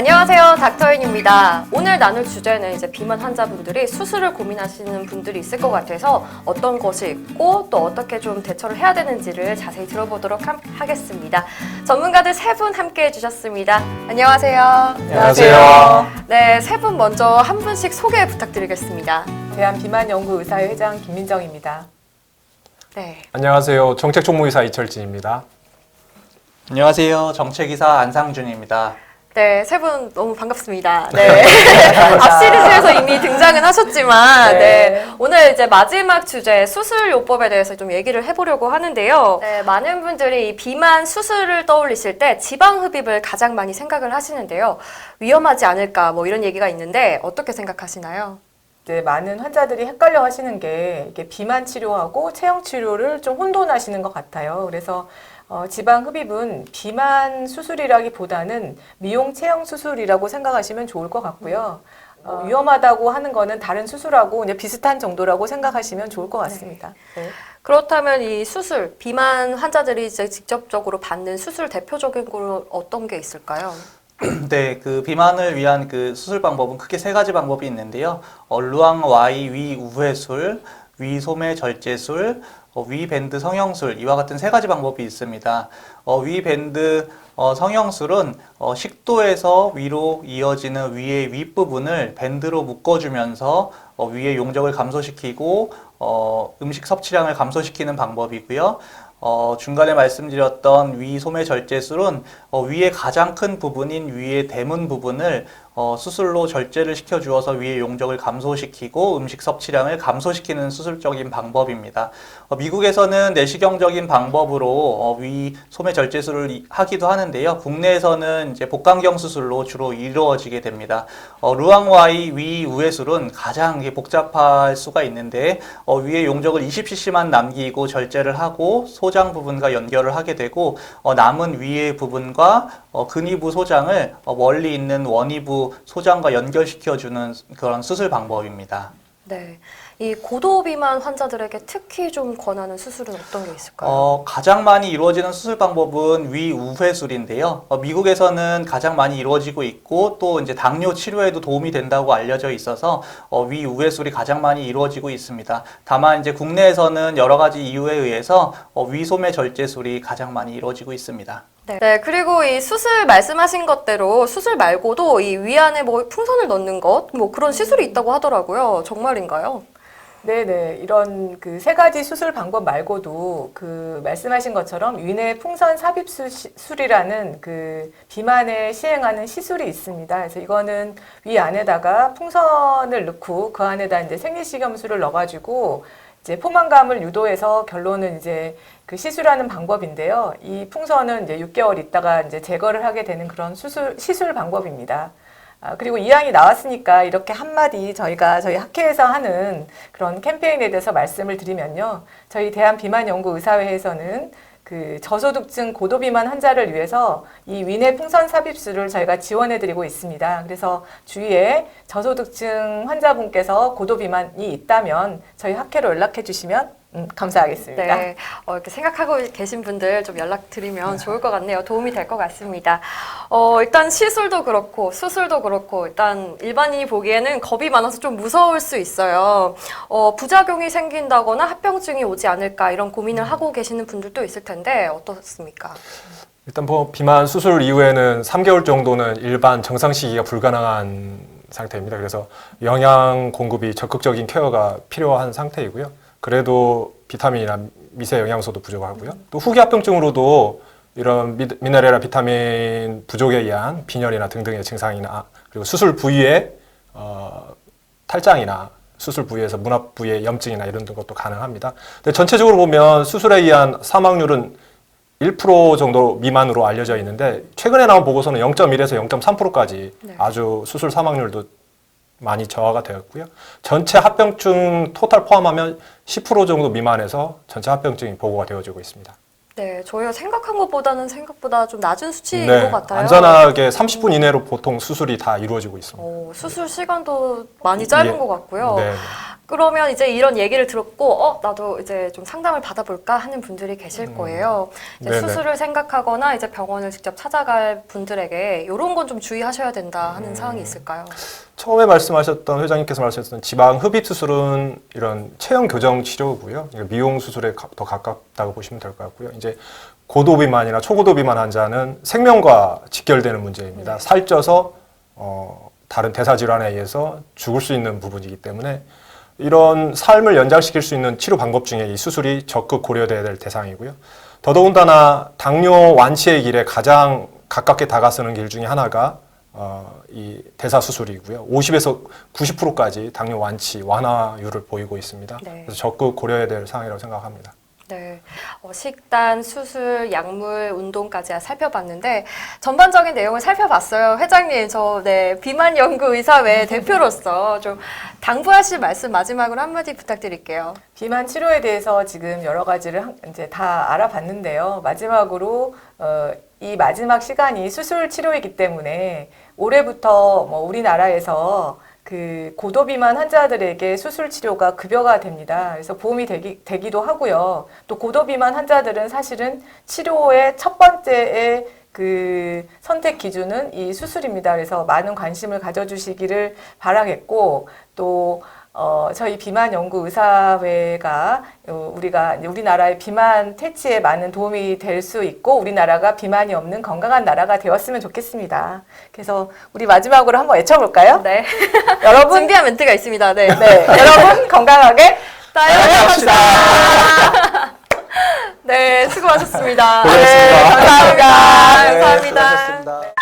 안녕하세요. 닥터인입니다. 오늘 나눌 주제는 이제 비만 환자분들이 수술을 고민하시는 분들이 있을 것 같아서 어떤 것이 있고 또 어떻게 좀 대처를 해야 되는지를 자세히 들어보도록 함- 하겠습니다. 전문가들 세 분 함께 해주셨습니다. 안녕하세요. 안녕하세요. 네, 세 분 먼저 한 분씩 소개 부탁드리겠습니다. 대한비만연구의사회 회장 김민정입니다. 네. 안녕하세요. 정책총무이사 이철진입니다. 안녕하세요. 정책이사 안상준입니다. 네, 세 분 너무 반갑습니다. 네. 앞 시리즈에서 이미 등장은 하셨지만, 네. 네. 오늘 이제 마지막 주제 수술요법에 대해서 좀 얘기를 해보려고 하는데요. 네, 많은 분들이 이 비만 수술을 떠올리실 때 지방 흡입을 가장 많이 생각을 하시는데요. 위험하지 않을까 뭐 이런 얘기가 있는데 어떻게 생각하시나요? 이제 많은 환자들이 헷갈려 하시는 게 이게 비만 치료하고 체형 치료를 좀 혼돈하시는 것 같아요. 그래서 어, 지방 흡입은 비만 수술이라기보다는 미용 체형 수술이라고 생각하시면 좋을 것 같고요. 어, 위험하다고 하는 거는 다른 수술하고 그냥 비슷한 정도라고 생각하시면 좋을 것 같습니다. 네. 그렇다면 이 수술, 비만 환자들이 이제 직접적으로 받는 수술 대표적인 거 어떤 게 있을까요? 네, 그 비만을 위한 그 수술 방법은 크게 세 가지 방법이 있는데요. 어, 루앙 와이 위 우회술, 위 소매 절제술, 어, 위 밴드 성형술 이와 같은 세 가지 방법이 있습니다. 어, 위 밴드 어, 성형술은 어, 식도에서 위로 이어지는 위의 윗부분을 밴드로 묶어주면서 어, 위의 용적을 감소시키고 어, 음식 섭취량을 감소시키는 방법이고요. 어, 중간에 말씀드렸던 위 소매 절제술은 어, 위의 가장 큰 부분인 위의 대문 부분을 어, 수술로 절제를 시켜 주어서 위의 용적을 감소시키고 음식 섭취량을 감소시키는 수술적인 방법입니다. 어, 미국에서는 내시경적인 방법으로 어, 위 소매 절제술을 이- 하기도 하는데요. 국내에서는 이제 복강경 수술로 주로 이루어지게 됩니다. 어, 루앙와이 위 우회술은 가장 복잡할 수가 있는데 어, 위에 용적을 20cc만 남기고 절제를 하고 소장 부분과 연결을 하게 되고 어, 남은 위의 부분과 어, 근위부 소장을 어, 멀리 있는 원위부 소장과 연결시켜주는 그런 수술 방법입니다. 네. 이 고도 비만 환자들에게 특히 좀 권하는 수술은 어떤 게 있을까요? 어, 가장 많이 이루어지는 수술 방법은 위우회술인데요. 어, 미국에서는 가장 많이 이루어지고 있고 또 이제 당뇨 치료에도 도움이 된다고 알려져 있어서 어, 위우회술이 가장 많이 이루어지고 있습니다. 다만 이제 국내에서는 여러 가지 이유에 의해서 어, 위소매 절제술이 가장 많이 이루어지고 있습니다. 네. 네, 그리고 이 수술 말씀하신 것대로 수술 말고도 이 위안에 뭐 풍선을 넣는 것, 뭐 그런 시술이 있다고 하더라고요. 정말인가요? 네네. 이런 그 세 가지 수술 방법 말고도 그 말씀하신 것처럼 위내 풍선 삽입 수술이라는 그 비만에 시행하는 시술이 있습니다. 그래서 이거는 위 안에다가 풍선을 넣고 그 안에다 이제 생리식염수를 넣어가지고 이제 포만감을 유도해서 결론은 이제 그 시술하는 방법인데요. 이 풍선은 이제 6개월 있다가 이제 제거를 하게 되는 그런 수술, 시술 방법입니다. 아, 그리고 이왕이 나왔으니까 이렇게 한마디 저희가 저희 학회에서 하는 그런 캠페인에 대해서 말씀을 드리면요. 저희 대한비만연구의사회에서는 그 저소득층 고도비만 환자를 위해서 이 위내 풍선 삽입술을 저희가 지원해드리고 있습니다. 그래서 주위에 저소득층 환자분께서 고도비만이 있다면 저희 학회로 연락해 주시면 음, 감사하겠습니다. 네. 어, 이렇게 생각하고 계신 분들 좀 연락드리면 좋을 것 같네요. 도움이 될 것 같습니다. 어, 일단 시술도 그렇고 수술도 그렇고 일단 일반인이 보기에는 겁이 많아서 좀 무서울 수 있어요. 어, 부작용이 생긴다거나 합병증이 오지 않을까 이런 고민을 하고 계시는 분들도 있을 텐데 어떻습니까? 일단 뭐 비만 수술 이후에는 3개월 정도는 일반 정상 시기가 불가능한 상태입니다. 그래서 영양 공급이 적극적인 케어가 필요한 상태이고요. 그래도 비타민이나 미세 영양소도 부족하고요. 또 후기 합병증으로도 이런 미- 미네랄이나 비타민 부족에 의한 빈혈이나 등등의 증상이나 그리고 수술 부위에 어, 탈장이나 수술 부위에서 문합 부위의 염증이나 이런 것도 가능합니다. 근데 전체적으로 보면 수술에 의한 사망률은 1% 정도 미만으로 알려져 있는데 최근에 나온 보고서는 0.1에서 0.3%까지 네. 아주 수술 사망률도 많이 저하가 되었고요. 전체 합병증 토탈 포함하면 10% 정도 미만에서 전체 합병증이 보고가 되어지고 있습니다. 네, 저희가 생각한 것보다는 생각보다 좀 낮은 수치인 네, 것 같아요. 안전하게 30분 이내로 보통 수술이 다 이루어지고 있습니다. 어, 수술 시간도 많이 짧은 예. 것 같고요. 네. 그러면 이제 이런 얘기를 들었고, 어, 나도 이제 좀 상담을 받아볼까 하는 분들이 계실 거예요. 이제 네네. 수술을 생각하거나 이제 병원을 직접 찾아갈 분들에게 이런 건 좀 주의하셔야 된다 하는 사항이 있을까요? 처음에 말씀하셨던 회장님께서 말씀하셨던 지방 흡입 수술은 이런 체형 교정 치료고요. 그러니까 미용 수술에 가- 더 가깝다고 보시면 될 것 같고요. 이제 고도 비만이나 초고도 비만 환자는 생명과 직결되는 문제입니다. 살쪄서 어, 다른 대사 질환에 의해서 죽을 수 있는 부분이기 때문에 이런 삶을 연장시킬 수 있는 치료 방법 중에 이 수술이 적극 고려돼야 될 대상이고요. 더더군다나 당뇨 완치의 길에 가장 가깝게 다가서는 길 중에 하나가 어, 이 대사 수술이고요. 50에서 90%까지 당뇨 완치 완화율을 보이고 있습니다. 네. 그래서 적극 고려해야 될 사항이라고 생각합니다. 네, 어, 식단, 수술, 약물, 운동까지 살펴봤는데 전반적인 내용을 살펴봤어요. 회장님, 저 네, 비만 연구 의사회 대표로서 좀 당부하실 말씀 마지막으로 한마디 부탁드릴게요. 비만 치료에 대해서 지금 여러 가지를 한- 이제 다 알아봤는데요. 마지막으로 어, 이 마지막 시간이 수술 치료이기 때문에 올해부터 뭐 우리나라에서 그 고도 비만 환자들에게 수술 치료가 급여가 됩니다. 그래서 보험이 되기, 되기도 하고요. 또 고도 비만 환자들은 사실은 치료의 첫 번째의 그 선택 기준은 이 수술입니다. 그래서 많은 관심을 가져주시기를 바라겠고 또 어, 저희 비만 연구 의사회가 어, 우리가 우리나라의 비만 퇴치에 많은 도움이 될 수 있고 우리나라가 비만이 없는 건강한 나라가 되었으면 좋겠습니다. 그래서 우리 마지막으로 한번 외쳐볼까요? 네, 여러분, 준비한 멘트가 있습니다. 네, 네, 여러분 건강하게 다이어트 네, 수고하셨습니다. 고생했습니다. 네, 감사합니다. 네, 감사합니다. 수고하셨습니다.